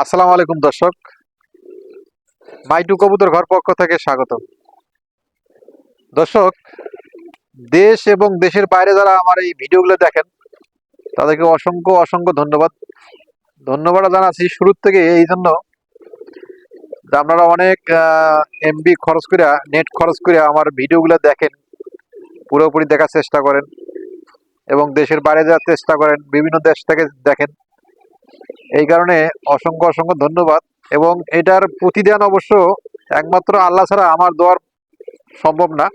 আসসালামু আলাইকুম দর্শক। মাইটু কবুতর ঘর পক্ষ থেকে স্বাগত দর্শক, দেশ এবং দেশের বাইরে যারা আমার এই ভিডিওগুলো দেখেন, তাদেরকে অসংখ্য অসংখ্য ধন্যবাদ। ধন্যবাদ জানাচ্ছি শুরুর থেকে এই জন্য যে আপনারা অনেক এমবি খরচ করে নেট খরচ করে আমার ভিডিওগুলো দেখেন, পুরোপুরি দেখার চেষ্টা করেন এবং দেশের বাইরে যাওয়ার চেষ্টা করেন, বিভিন্ন দেশ থেকে দেখেন। এই কারণে অসংখ্য অসংখ্য ধন্যবাদ। এবং এটার প্রতিদান অবশ্য একমাত্র আল্লাহ ছাড়া আমার দেওয়ার সম্ভব না।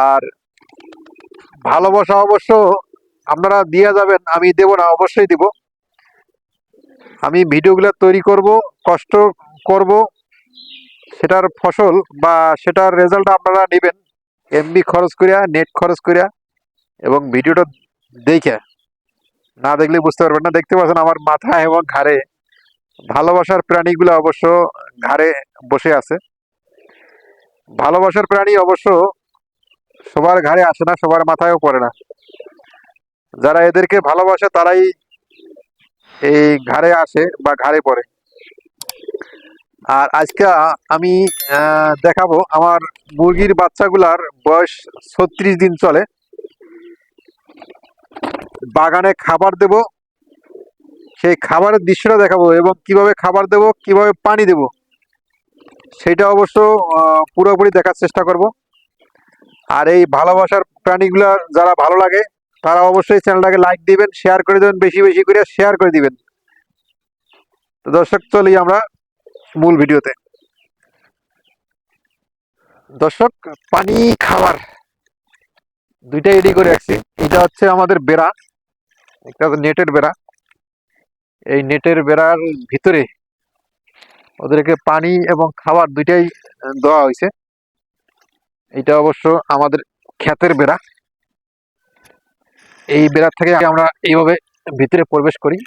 আর ভালোবাসা অবশ্য আপনারা দিয়ে যাবেন, আমি দেব না, অবশ্যই দিব। আমি ভিডিওগুলো তৈরি করব, কষ্ট করব, সেটার ফসল বা সেটার রেজাল্ট আপনারা নেবেন। এমবি খরচ করিয়া নেট খরচ করিয়া, এবং ভিডিওটা দেখে। না দেখলে বুঝতে পারবেন না। দেখতে পাচ্ছেন আমার মাথা এবং ঘাড়ে ভালোবাসার প্রাণীগুলো অবশ্য ঘাড়ে বসে আছে। ভালোবাসার প্রাণী অবশ্য সবার ঘাড়ে আসে না, সবার মাথায়ও পড়ে না। যারা এদেরকে ভালোবাসে তারাই এই ঘাড়ে আসে বা ঘাড়ে পড়ে। আর আজকে আমি দেখাবো আমার মুরগির বাচ্চাগুলার বয়স ছত্রিশ দিন চলে। বাগানে খাবার দেব, সেই খাবারের দৃশ্যটা দেখাবো এবং কীভাবে খাবার দেব, কীভাবে পানি দেব, সেটা অবশ্য পুরোপুরি দেখার চেষ্টা করব। আর এই ভালোবাসার প্রাণীগুলো যারা ভালো লাগে, তারা অবশ্যই চ্যানেলটাকে লাইক দিবেন, শেয়ার করে দেবেন, বেশি বেশি করে শেয়ার করে দিবেন। তো দর্শক, চলি আমরা মূল ভিডিওতে। দর্শক, পানি, খাবার দুইটা রেডি করে রাখছি। এটা হচ্ছে আমাদের বেড়া। একটা নেটের বেড়া। এই নেটের বেড়ার ভিতরে ওদেরকে পানি এবং খাবার দুইটাই দেওয়া হয়েছে। এটা অবশ্য আমাদের ক্ষেতের বেড়া। এই বেড়া থেকে আমরা এইভাবে ভিতরে প্রবেশ করি।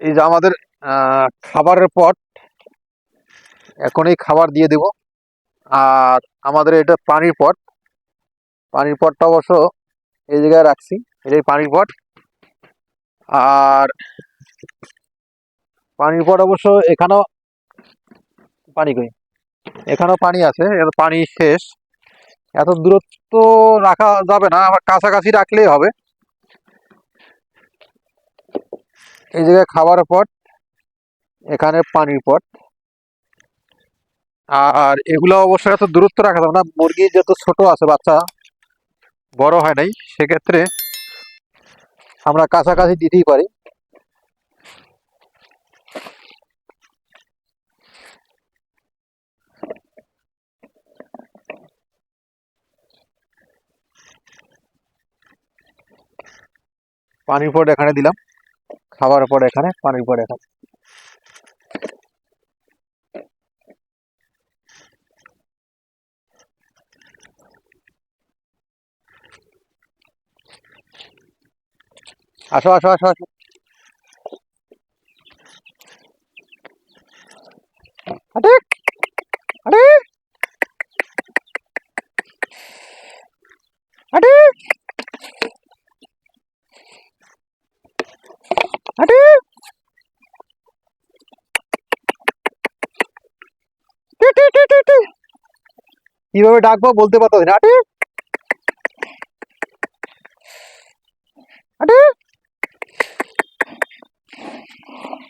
এই যে আমাদের খাবারের পট এখন এই খাবার দিয়ে দেব। আর আমাদের এটা পানির পট। পানির পটটা অবশ্য এই জায়গায় রাখছি এটাই পানির পট। আর পানির পট অবশ্য এখানেও পানি কই এখানেও পানি আছে পানি শেষ। এত দূরত্ব রাখা যাবে না আমার কাছাকাছি রাখলেই হবে। এই জায়গায় খাবার পট, এখানে পানির পট। আর এগুলো অবশ্যই এত দূরত্ব রাখা যাবে না। মুরগি যেহেতু ছোট আছে, বাচ্চা বড় হয় নাই, সেক্ষেত্রে আমরা কাছাকাছি দিতেই পারি। পানির পট এখানে দিলাম খাবারের পর এখানে পানির পর এখানে। আসো আসো আসো আসো। আরে! আরে। কীভাবে ডাকবো বলতে পারতো না। আরে! আরে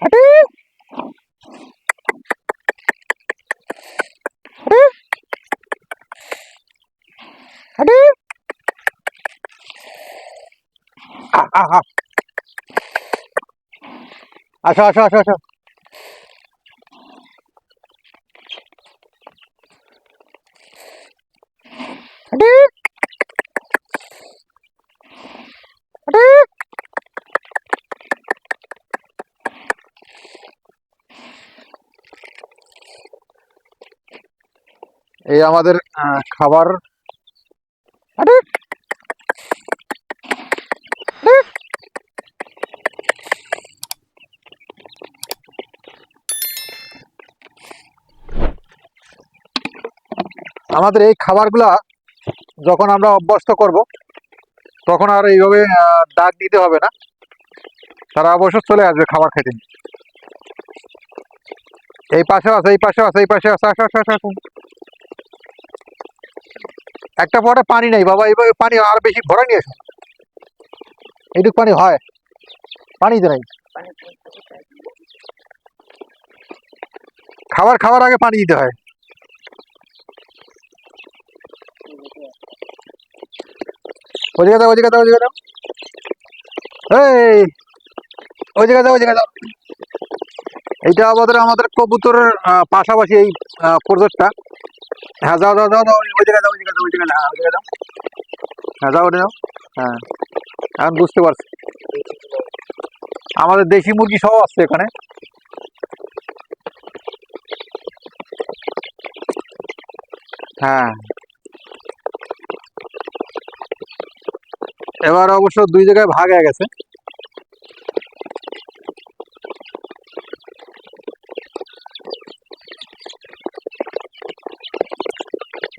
আরে আরে আরে আসো আসো আসো আসো। এই আমাদের খাবার আমাদের এই খাবারগুলা যখন আমরা অভ্যস্ত করব, তখন আর এইভাবে ডাক দিতে হবে না। তারা অবশ্য চলে আসবে খাবার খেতে। এই পাশেও আছে, এই পাশেও আছে, এই পাশে আছে, আসো আসো আসো। একটা পরে পানি নেই, বাবা, এইভাবে পানি আর বেশি ভরে নিয়ে এসো। এইটুক পানি হয়। পানি তো নাই। খাবার খাওয়ার আগে পানি দিতে হয়। জায়গা দাও ওই জায়গা এই এইটা আমাদের আমাদের কবুতরের পাশাপাশি এই প্রজেক্টটা হ্যাঁ যাও যাও যাও যাও হ্যাঁ হ্যাঁ যাও ওটা দাও। হ্যাঁ এখন বুঝতে পারছি। আমাদের দেশি মুরগি সব আসছে এখানে। হ্যাঁ। এবার অবশ্য দুই জায়গায় ভাগ হয়ে গেছে।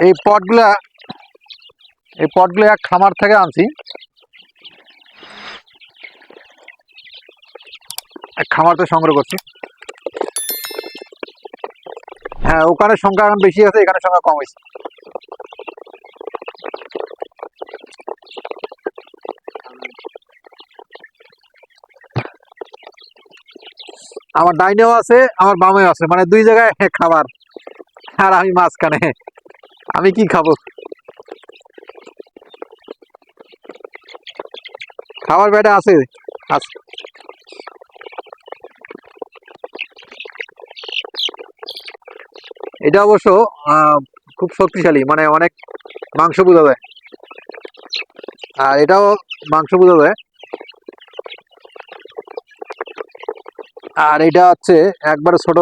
এই পটগুলা, এই পটগুলো এক খামার থেকে আনছি। এক খামার থেকে সংগ্রহ করছি। হ্যাঁ ওখানে সংখ্যা এখন বেশি আছে, এখানে সংখ্যা কম হয়েছে। আমার ডাইনেও আছে, আমার বামেও আছে মানে দুই জায়গায় খাবার। আর আমি মাঝখানে। আমি কি খাব? খাবার ব্যাটা আছে। আছে এটা অবশ্য খুব শক্তিশালী মানে অনেক মাংস বোঝা যায়। আর এটাও মাংস বোঝা যায়। আর এটা হচ্ছে একবার ছোট।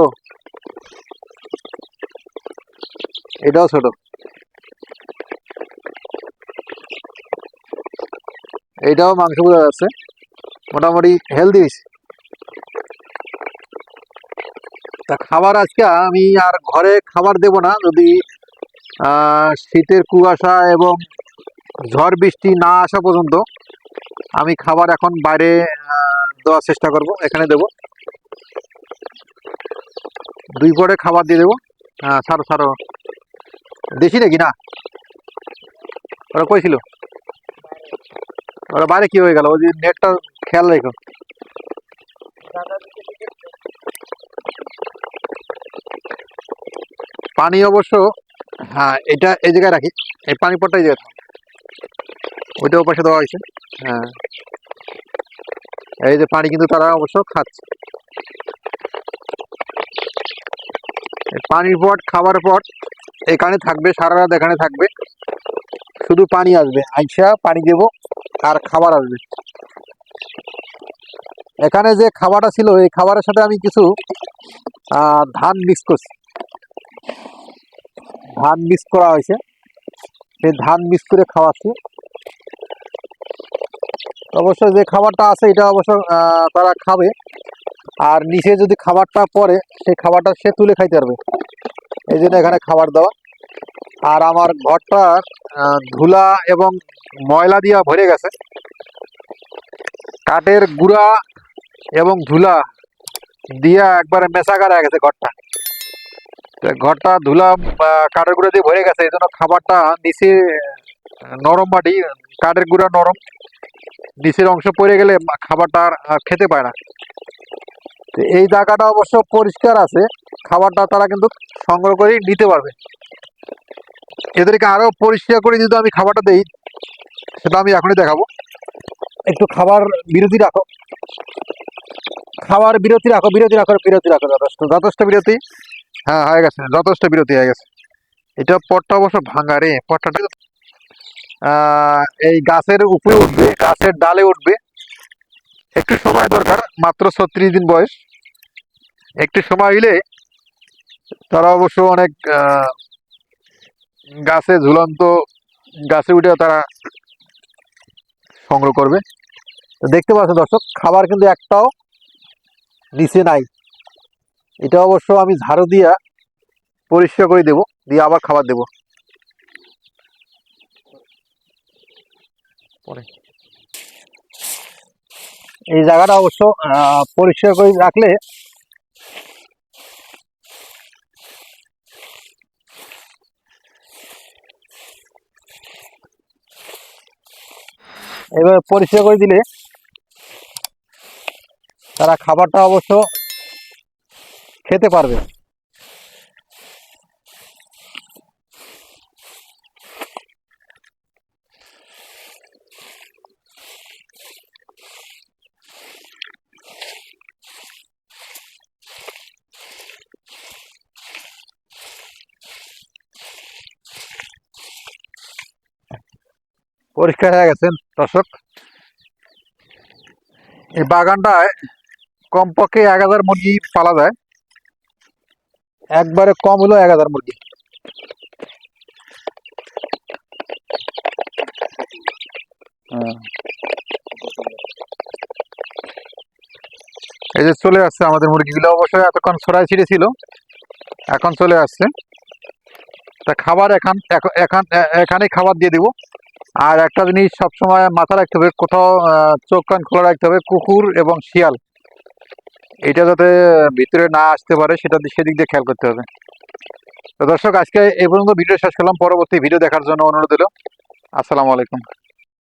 এটাও ছোট। এইটাও মাংস বোঝা যাচ্ছে। মোটামুটি হেলদি তা খাবার আজকে আমি আর ঘরে খাবার দেব না। যদি শীতের কুয়াশা এবং ঝড় বৃষ্টি না আসা পর্যন্ত আমি খাবার এখন বাইরে দেওয়ার চেষ্টা করব। এখানে দেব। দুই পরে খাবার দিয়ে দেবো। হ্যাঁ ছাড়ো ছাড়ো। দেশি নাকি? না। ওরা কই ছিল? ওরা বাইরে কি হয়ে গেল? ওই নেটটা খেয়াল রেখো। পানি অবশ্য হ্যাঁ এটা এই জায়গায় রাখি। এই পানি পটটা এই জায়গায়। ওইটা ওপাশে দেওয়া হয়েছে। হ্যাঁ। এই যে পানি কিন্তু তারা অবশ্য খাচ্ছে। পানির পট খাবার পট এখানে থাকবে, সারা রাত এখানে থাকবে। শুধু পানি আসবে, আইসা পানি দেব, আর খাবার আসবে। এখানে যে খাবারটা ছিল, এই খাবারের সাথে আমি কিছু ধান মিক্স করছি। ধান মিক্স করা হয়েছে। সেই ধান মিক্স করে খাওয়াচ্ছি। অবশ্য যে খাবারটা আছে, এটা অবশ্য তারা খাবে। আর নিচে যদি খাবারটা পরে সেই খাবারটা সে তুলে খাইতে পারবে। এই জন্য এখানে খাবার দেওয়া। আর আমার ঘরটা ধুলা এবং ময়লা দিয়া ভরে গেছে। কাঠের গুড়া এবং ধুলা দিয়া একবারে মেশাকার হয়ে গেছে ঘরটা। ঘরটা ধুলা কাঠের গুঁড়া দিয়ে ভরে গেছে। এই জন্য খাবারটা নিচে নরম মাটি, কাঠের গুঁড়া নরম। নিচের অংশ পড়ে গেলে খাবারটা আর খেতে পায় না। তো এই জায়গাটা অবশ্য পরিষ্কার আছে, খাবারটা তারা কিন্তু সংগ্রহ করে নিতে পারবে। এদেরকে আরও পরিষ্কার করে যদি আমি খাবারটা দেই, সেটা আমি এখনই দেখাবো। একটু খাবার বিরতি রাখো। খাবার বিরতি রাখো বিরতি রাখো বিরতি রাখো, যথেষ্ট যথেষ্ট বিরতি। হ্যাঁ হয়ে গেছে, যথেষ্ট বিরতি হয়ে গেছে। এটা পটটা অবশ্য ভাঙা রে, পটটা এই গাছের উপরে উঠবে, গাছের ডালে উঠবে। একটু সময় দরকার, মাত্র ছত্রিশ দিন বয়স। একটু সময় হইলে তারা অবশ্য অনেক গাছে ঝুলন্ত গাছে উঠে তারা সংগ্রহ করবে। দেখতে পাচ্ছ দর্শক, খাবার কিন্তু একটাও নিচে নাই। এটা অবশ্য আমি ঝাড়ু দিয়া পরিষ্কার করে দেব, দিয়ে আবার খাবার দেব। পরে। এই জায়গাটা অবশ্য পরিষ্কার করে রাখলে এবার পরিষ্কার করে দিলে তারা খাবারটা অবশ্য খেতে পারবে। পরিষ্কার হয়ে গেছেন দর্শক। এই বাগানটায় কমপক্ষে এক হাজার মুরগি পালা যায়। একবারে কম হলো এক হাজার মুরগি। হ্যাঁ। এই যে চলে আসছে আমাদের মুরগিগুলো অবশ্যই এতক্ষণ ছড়াই ছিঁড়ে ছিল, এখন চলে আসছে। তা খাবার এখান এখ- এখান, এ- এখানেই খাবার দিয়ে দিব। আর একটা জিনিস সবসময় মাথা রাখতে হবে, কোথাও চোখ কান খোলা রাখতে হবে, কুকুর এবং শিয়াল। এটা যাতে ভিতরে না আসতে পারে, সেটা সেদিক দিয়ে খেয়াল করতে হবে। তো দর্শক, আজকে এই পর্যন্ত ভিডিও শেষ করলাম। পরবর্তী ভিডিও দেখার জন্য অনুরোধ দিল আসসালামু আলাইকুম।